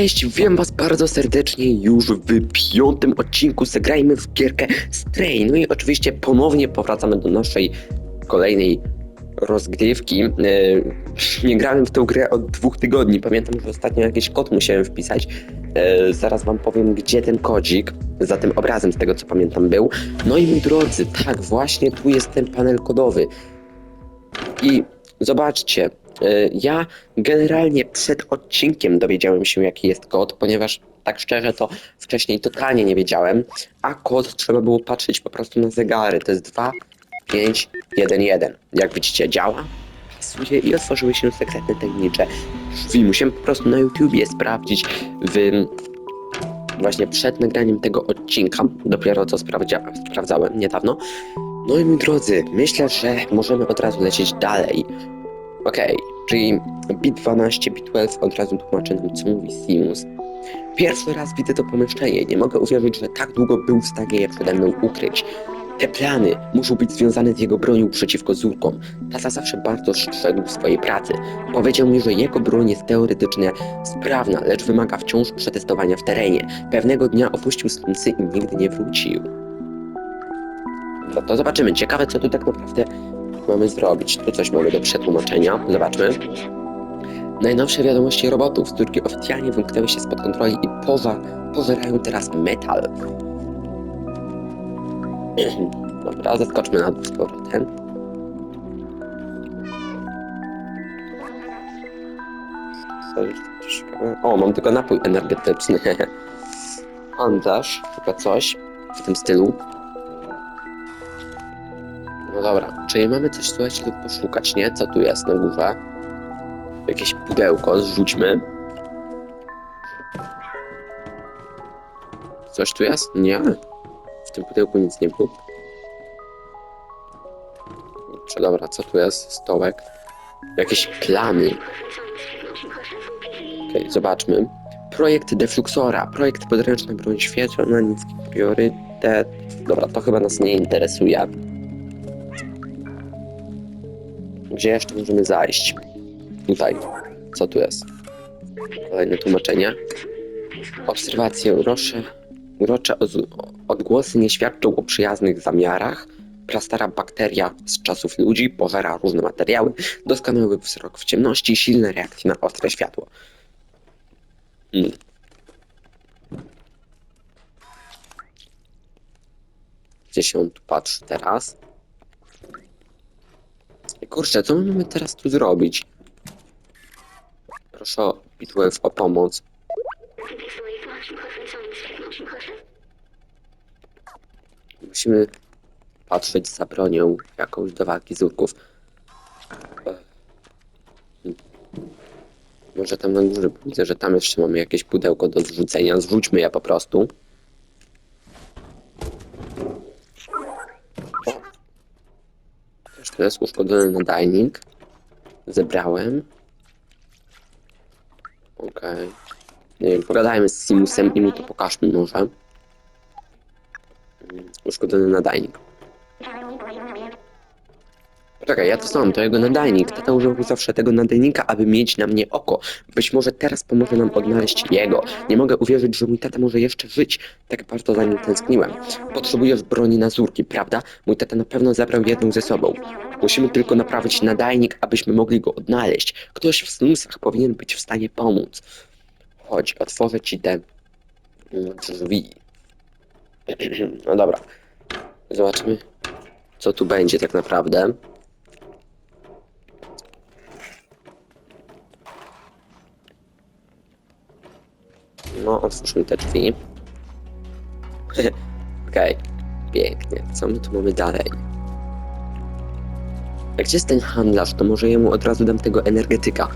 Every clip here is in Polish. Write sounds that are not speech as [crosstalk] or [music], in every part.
Cześć, wiem was bardzo serdecznie już w piątym odcinku Zagrajmy w gierkę Stray. No i oczywiście ponownie powracamy do naszej kolejnej rozgrywki. E, Nie grałem w tę grę od dwóch tygodni. Pamiętam, że ostatnio jakiś kod musiałem wpisać. E, Zaraz wam powiem, gdzie ten kodzik za tym obrazem, z tego co pamiętam, był. No i moi drodzy, tak, właśnie tu jest ten panel kodowy. I zobaczcie, ja generalnie przed odcinkiem dowiedziałem się, jaki jest kod, ponieważ tak szczerze to wcześniej totalnie nie wiedziałem, a kod trzeba było patrzeć po prostu na zegary. To jest 2, 5, 1, 1. Jak widzicie, działa. Pasuje i otworzyły się sekretne tajemnicze drzwi. Musiałem po prostu na YouTubie sprawdzić w właśnie przed nagraniem tego odcinka, dopiero co sprawdzia, sprawdzałem niedawno. No i moi drodzy, myślę, że możemy od razu lecieć dalej. Okej, czyli bit 12, bit 12 od razu tłumaczę nam, co mówi Simus. Pierwszy raz widzę to pomieszczenie. Nie mogę uwierzyć, że tak długo był w stanie je przede mną ukryć. Te plany muszą być związane z jego bronią przeciwko Zurkom. Tata zawsze bardzo strzegł swojej pracy. Powiedział mi, że jego broń jest teoretycznie sprawna, lecz wymaga wciąż przetestowania w terenie. Pewnego dnia opuścił slumsy i nigdy nie wrócił. No to zobaczymy. Ciekawe, co tu tak naprawdę mamy zrobić. Tu coś mamy do przetłumaczenia. Zobaczmy. Najnowsze wiadomości robotów, z których oficjalnie wymknęły się spod kontroli i poza, pożerają teraz metal. [clears throat] Dobra, zaskoczmy na dół powrotem. O, mam tylko napój energetyczny. [laughs] Pancerz, chyba coś w tym stylu. No dobra, czyli mamy coś, słuchajcie, tu poszukać, nie? Co tu jest na górze? Jakieś pudełko, zrzućmy. Coś tu jest? Nie. W tym pudełku nic nie było. Dobra, co tu jest? Stołek. Jakieś plany. Okej, zobaczmy. Projekt Defluxora. Projekt podręczna broń świetlna, niski priorytet. Dobra, to chyba nas nie interesuje. Gdzie jeszcze możemy zajść? Tutaj. Co tu jest? Kolejne tłumaczenie. Obserwacje urocze. Urocze odgłosy nie świadczą o przyjaznych zamiarach. Prastara bakteria z czasów ludzi pożera różne materiały. Doskonały wzrok w ciemności, silne reakcje na ostre światło. Mm. Gdzie się on tu patrzy teraz? Kurczę, co my mamy teraz tu zrobić? Proszę Bitwolf o pomoc. Musimy patrzeć za bronią jakąś do walki z urków. Może tam na górze widzę, że tam jeszcze mamy jakieś pudełko do zrzucenia. Zrzućmy je po prostu. Też to jest uszkodzony nadajnik. Zebrałem. Okej. Nie wiem, pogadajmy z Simusem i mu to pokażmy może. Mm, Uszkodzony nadajnik. Czekaj, ja to sam, to jego nadajnik. Tata używał zawsze tego nadajnika, aby mieć na mnie oko. Być może teraz pomoże nam odnaleźć jego. Nie mogę uwierzyć, że mój tata może jeszcze żyć. Tak bardzo za nim tęskniłem. Potrzebujesz broni na zurki, prawda? Mój tata na pewno zabrał jedną ze sobą. Musimy tylko naprawić nadajnik, abyśmy mogli go odnaleźć. Ktoś w snusach powinien być w stanie pomóc. Chodź, otworzę ci te mm, drzwi. [clears throat] No dobra. Zobaczmy, co tu będzie tak naprawdę. No, otwórzmy te drzwi. [laughs] Okej, pięknie. Co my tu mamy dalej? Jak gdzie jest ten handlarz, to może jemu od razu dam tego energetyka.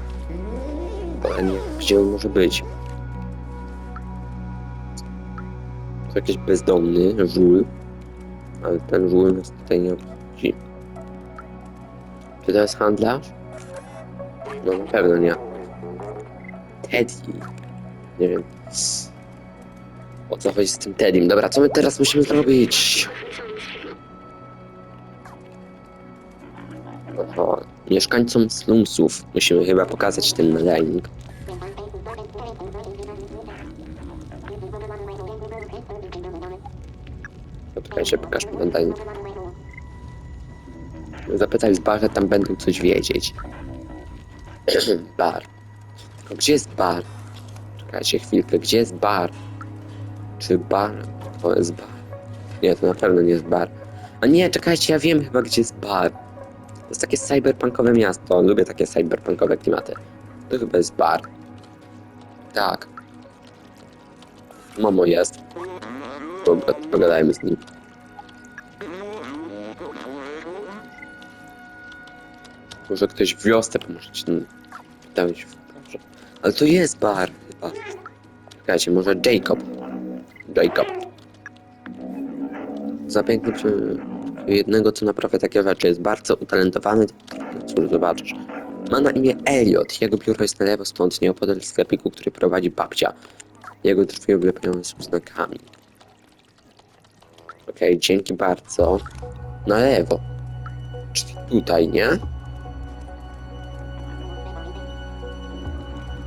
Gdzie on może być? To jakiś bezdomny żul. Ale ten żul nas tutaj nie obchodzi. Czy to jest handlarz? No na pewno nie. Teddy. Nie wiem. O co chodzi z tym Teddym? Dobra, co my teraz musimy zrobić? Aha. Mieszkańcom slumsów musimy chyba pokazać ten nadajnik. Poczekajcie, pokaż mi nadajnik. Zapytaj z barze, tam będą coś wiedzieć. [clears throat] bar. Tylko gdzie jest bar? Czekajcie chwilkę, gdzie jest bar? Czy bar to jest bar? Nie, to na pewno nie jest bar. A nie, czekajcie, ja wiem chyba gdzie jest bar. To jest takie cyberpunkowe miasto. Lubię takie cyberpunkowe klimaty. To chyba jest bar. Tak. Momo jest. Pogadajmy z nim. Może ktoś w wiosce pomoże ci dać w. Ale to jest bar chyba. Czekajcie, może Jacob. Jacob. Za przy jednego, co naprawia takie rzeczy. Jest bardzo utalentowany. Cóż, zobaczysz. Ma na imię Elliot. Jego biuro jest na lewo stąd, nieopodal sklepiku, który prowadzi babcia. Jego drzwi oblepione są znakami. Okej, dzięki bardzo. Na lewo. Czyli tutaj, nie?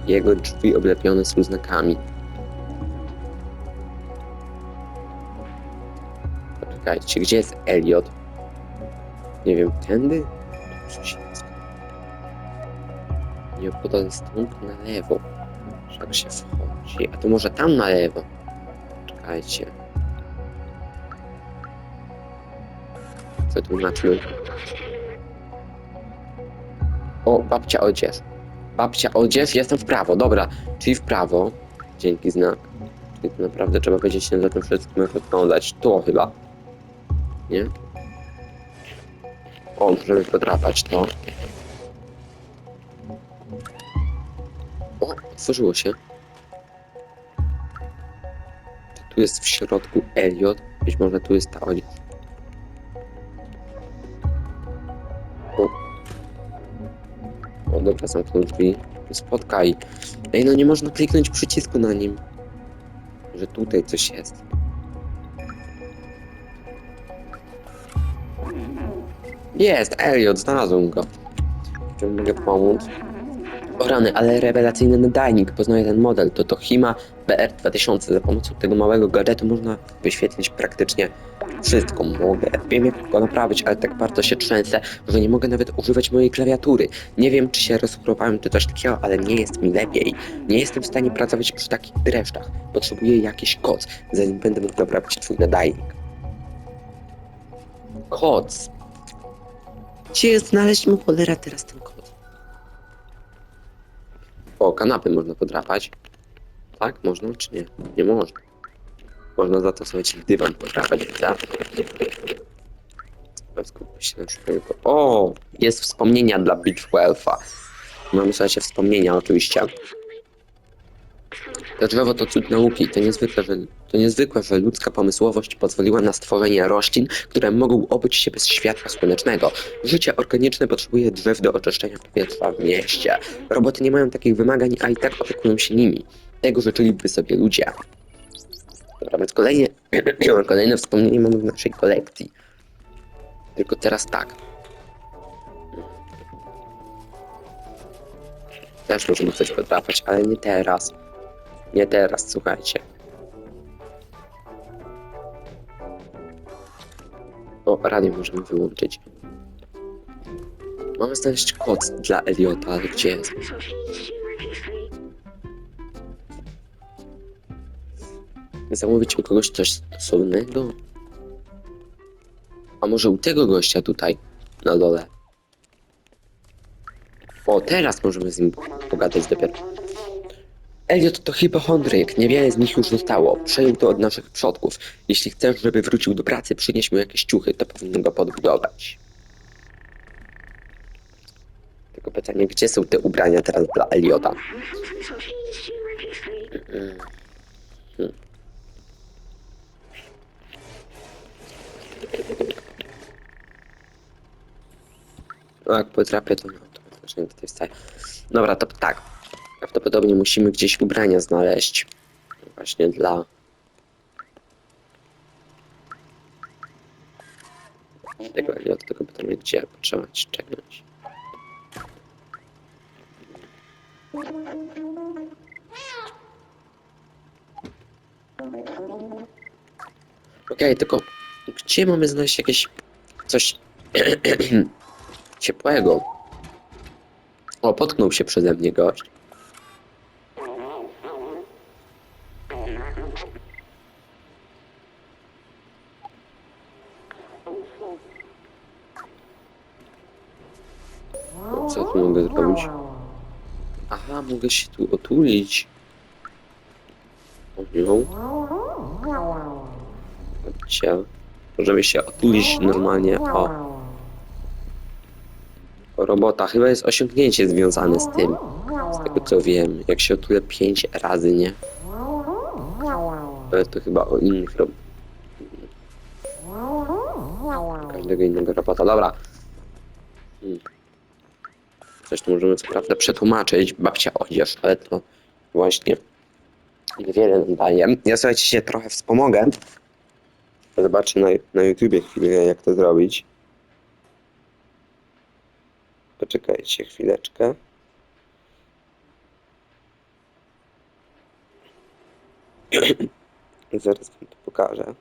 Jego drzwi oblepione są znakami. Poczekajcie, gdzie jest Elliot? Nie wiem, tędy? Tu. Nie opodal stąd na lewo. Jak się wchodzi? A to może tam na lewo? Czekajcie. Przetłumaczmy. O, babcia odzież. Babcia odzież, jestem w prawo, dobra. Czyli w prawo. Dzięki znak. Czyli to naprawdę trzeba wiedzieć się za tym wszystkim jak wyglądać. To chyba. Nie? O, możemy podrapać to. O, otworzyło się. Tu jest w środku Elliot. Być może tu jest ta odzież. Dobra, zamknął drzwi. Spotkaj. Ej, no nie można kliknąć przycisku na nim. Że tutaj coś jest. Jest, Elliot, znalazłem go. W czym mogę pomóc? O rany, ale rewelacyjny nadajnik. Poznaję ten model. To Tohima BR2000. Za pomocą tego małego gadżetu można wyświetlić praktycznie wszystko. Mogę. Wiem jak go naprawić, ale tak bardzo się trzęsę, że nie mogę nawet używać mojej klawiatury. Nie wiem, czy się rozchorowałem, czy coś takiego, ale nie jest mi lepiej. Nie jestem w stanie pracować przy takich dreszczach. Potrzebuję jakiś koc, zanim będę mógł naprawić twój nadajnik. Koc. Gdzie znaleźć mu cholera teraz ten koc? O, kanapy można podrapać. Tak? Można czy nie? Nie można. Można za to sobie dywan podrapać, tak? O! Jest wspomnienia dla Beechwelfa. Mamy słuchajcie wspomnienia oczywiście. To drzewo to cud nauki. To niezwykle, że, to niezwykłe, że ludzka pomysłowość pozwoliła na stworzenie roślin, które mogą obyć się bez światła słonecznego. Życie organiczne potrzebuje drzew do oczyszczenia powietrza w mieście. Roboty nie mają takich wymagań, a i tak opiekują się nimi. Tego życzyliby sobie ludzie. Dobra, więc kolejne, [clears throat] kolejne wspomnienie mamy w naszej kolekcji. Tylko teraz tak. Też możemy coś podrapać, ale nie teraz. Nie teraz, słuchajcie. O, radio możemy wyłączyć. Mamy znaleźć kod dla Eliota, ale gdzie jest? Zamówić u kogoś coś stosownego? A może u tego gościa tutaj, na dole? O, teraz możemy z nim pogadać dopiero. Elliot to hipochondryk, niewiele z nich już zostało. Przejął to od naszych przodków. Jeśli chcesz, żeby wrócił do pracy, przynieś mu jakieś ciuchy, to powinno go podbudować. Tylko pytanie, gdzie są te ubrania teraz dla Eliota? Mm. Hmm. No jak potrafię, to no, to znacznie tutaj wstaje. Dobra, to tak. Prawdopodobnie musimy gdzieś ubrania znaleźć. Właśnie dla... Tego Eliota, tylko pytanie, gdzie potrzeba ci czekać. Okej, tylko gdzie mamy znaleźć jakieś coś [clears throat] ciepłego? O, potknął się przeze mnie gość. Co tu mogę zrobić? Aha, mogę się tu otulić. O nią. Chodźcie. Możemy się otulić normalnie. O. Robota. Chyba jest osiągnięcie związane z tym. Z tego co wiem. Jak się otulę 5 razy, nie? To, to chyba o innych rob... Każdego innego robota. Dobra. Hmm. Coś tu możemy co prawda przetłumaczyć. Babcia odzież, ale to właśnie niewiele daje. Ja słuchajcie się trochę wspomogę. Zobaczę na, na YouTubie chwilę, jak to zrobić. Poczekajcie chwileczkę. [clears throat] Zaraz wam to pokażę.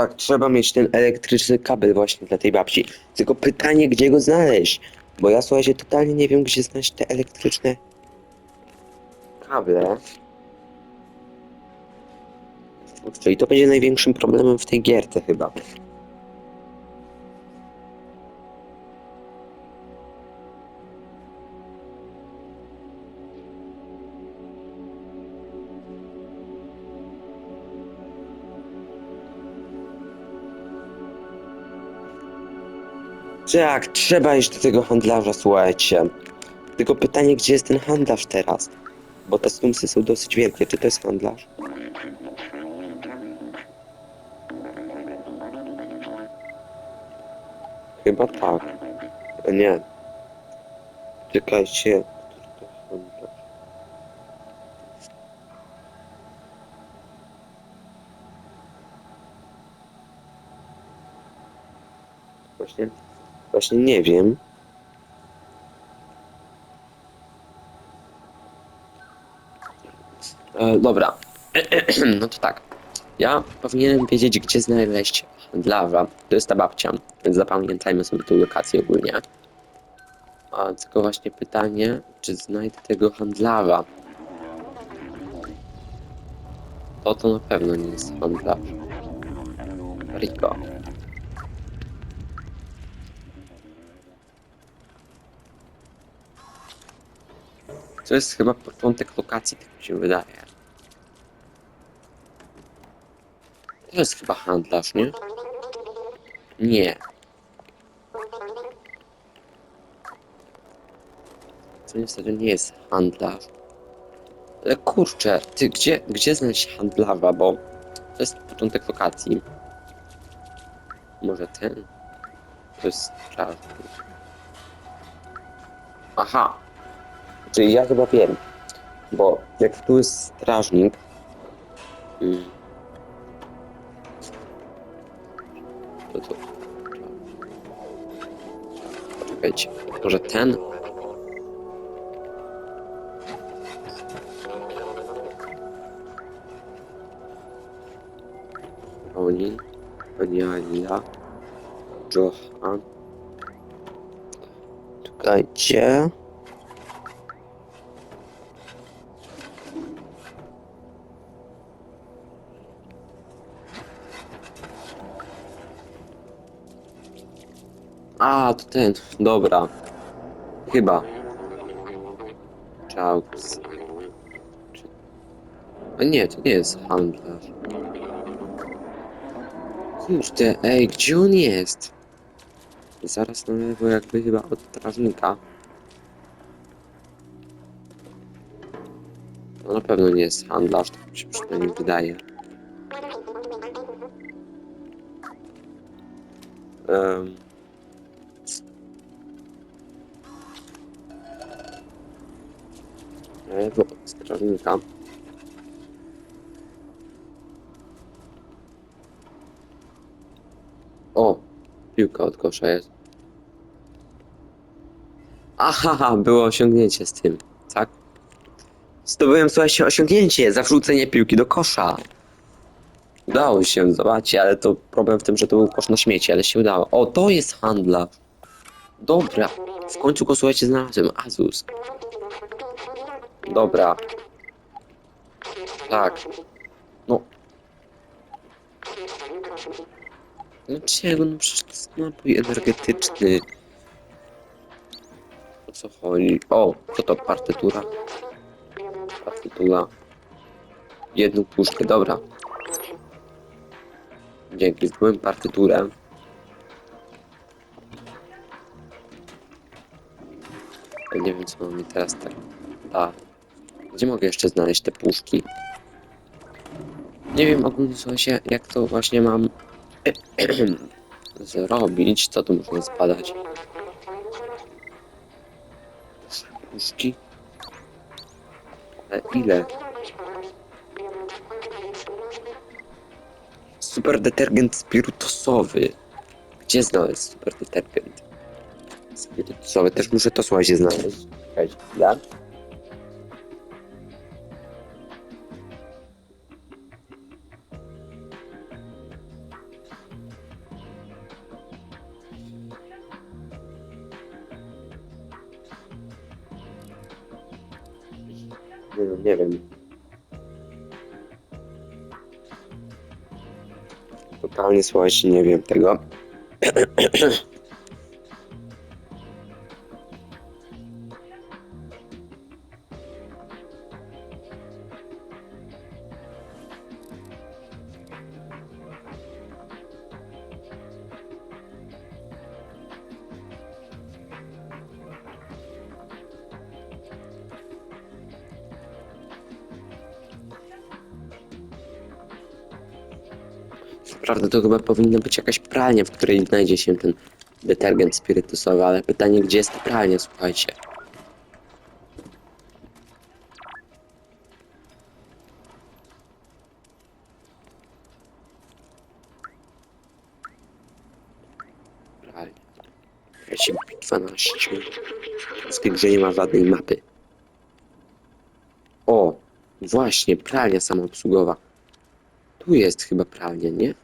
Tak, trzeba mieć ten elektryczny kabel właśnie dla tej babci. Tylko pytanie, gdzie go znaleźć? Bo ja słuchajcie, totalnie nie wiem, gdzie znaleźć te elektryczne kable. Kurczę, i to będzie największym problemem w tej gierce chyba. Tak, trzeba iść do tego handlarza, słuchajcie. Tylko pytanie, gdzie jest ten handlarz teraz? Bo te slumsy są dosyć wielkie. Czy to jest handlarz? Chyba tak. A Nie. Czekajcie. Właśnie, właśnie nie wiem. E, dobra. [clears throat] No to tak. Ja powinienem wiedzieć, gdzie znaleźć handlarza. To jest ta babcia, więc zapamiętajmy sobie tą lokację ogólnie. A tylko właśnie pytanie, czy znajdę tego handlarza? To to na pewno nie jest handlarz. Rico. To jest chyba początek lokacji, tak mi się wydaje. To jest chyba handlarz, nie? Nie. To niestety nie jest handlarz. Ale kurczę, ty gdzie, gdzie znaleźć handlarza, bo to jest początek lokacji. Może ten? To jest strażnik. Aha, Czyli ja chyba wiem, bo jak tu jest strażnik. mm, To to. Poczekajcie, może ten? Oni, pani Alia, Johan. Czekajcie. A, to ten, dobra. Chyba. Czauks. Czy... A nie, to nie jest handlarz. Kurde, ej, gdzie on jest? Zaraz na lewo jakby chyba od strażnika. No na pewno nie jest handlarz, tak mi się przynajmniej wydaje. Um. Od strażnika. O, piłka od kosza jest. Aha, było osiągnięcie z tym, tak? Zdobyłem, słuchajcie, osiągnięcie za wrzucenie piłki do kosza. Udało się, zobaczcie, ale to problem w tym, że to był kosz na śmieci, ale się udało. O, to jest handla. Dobra, w końcu go, słuchajcie, znalazłem. Azus. Dobra. Tak. No. Dlaczego? No przecież to jest napój energetyczny. O co chodzi? O, co to? Partytura? Partytura. Jedną puszkę, dobra. Dzięki, zdobyłem partyturę. Nie wiem, co mam mi teraz tak. A. Gdzie mogę jeszcze znaleźć te puszki? Nie wiem ogólnie, słuchajcie, jak to właśnie mam [clears throat] zrobić. Co tu można zbadać? Puszki? Ale ile? Super detergent spirytusowy. Gdzie znaleźć super detergent? Spirytusowy. Też muszę to słuchajcie znaleźć. Czekajcie. Nie, wiem. Totalnie słuchajcie, nie wiem tego. [clears throat] Naprawdę to chyba powinna być jakaś pralnia, w której znajdzie się ten detergent spirytusowy, ale pytanie, gdzie jest ta pralnia, słuchajcie. Pralnia. B12. W tej grze nie ma żadnej mapy. O, właśnie, pralnia samoobsługowa. Tu jest chyba pralnia, nie?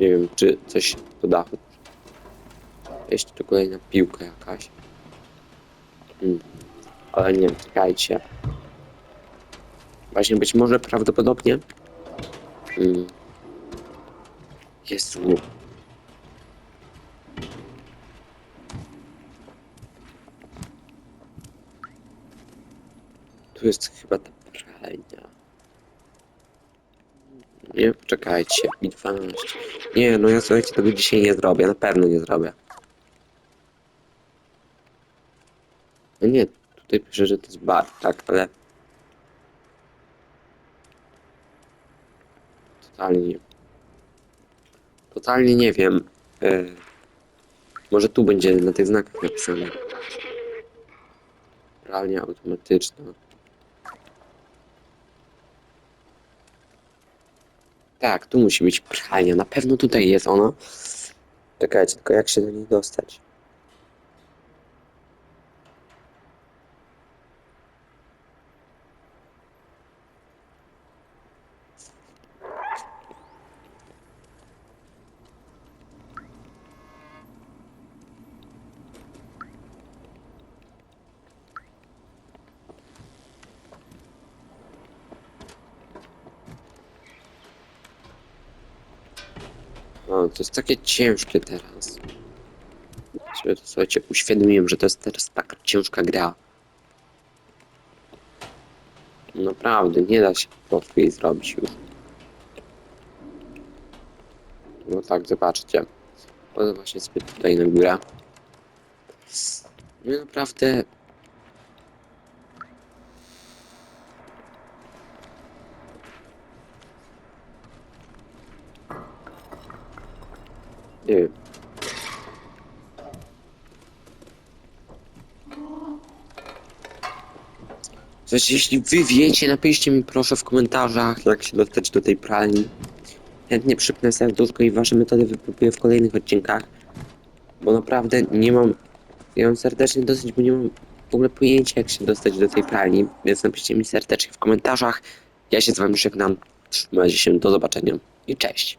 Nie wiem, czy coś do dachu. Jeszcze tu kolejna piłka jakaś. Hmm. Ale nie wiem, czekajcie. Właśnie być może prawdopodobnie. Hmm. Jezu. Tu jest chyba ta pralnia. Nie, czekajcie, i 12. Nie, no ja słuchajcie, tego dzisiaj nie zrobię, na pewno nie zrobię. No nie, tutaj pisze, że to jest bar, tak, ale... Totalnie nie. Totalnie nie wiem. E... Może tu będzie na tych znakach napisane. Pralnia automatyczna. Tak, tu musi być pralnia. Na pewno tutaj jest ona. Czekajcie, tylko jak się do niej dostać? O, to jest takie ciężkie teraz. Sobie słuchajcie, uświadomiłem, że to jest teraz taka ciężka gra. Naprawdę, nie da się łatwo jej zrobić już. No tak, zobaczcie. Potem właśnie sobie tutaj na górę. No naprawdę... Nie wiem. Coś, jeśli wy wiecie, napiszcie mi proszę w komentarzach, jak się dostać do tej pralni. Chętnie przypnę serduszko i wasze metody wypróbuję w kolejnych odcinkach. Bo naprawdę nie mam... Ja mam serdecznie dosyć, bo nie mam w ogóle pojęcia, jak się dostać do tej pralni. Więc napiszcie mi serdecznie w komentarzach. Ja się z wami żegnam. Trzymajcie się, do zobaczenia i cześć.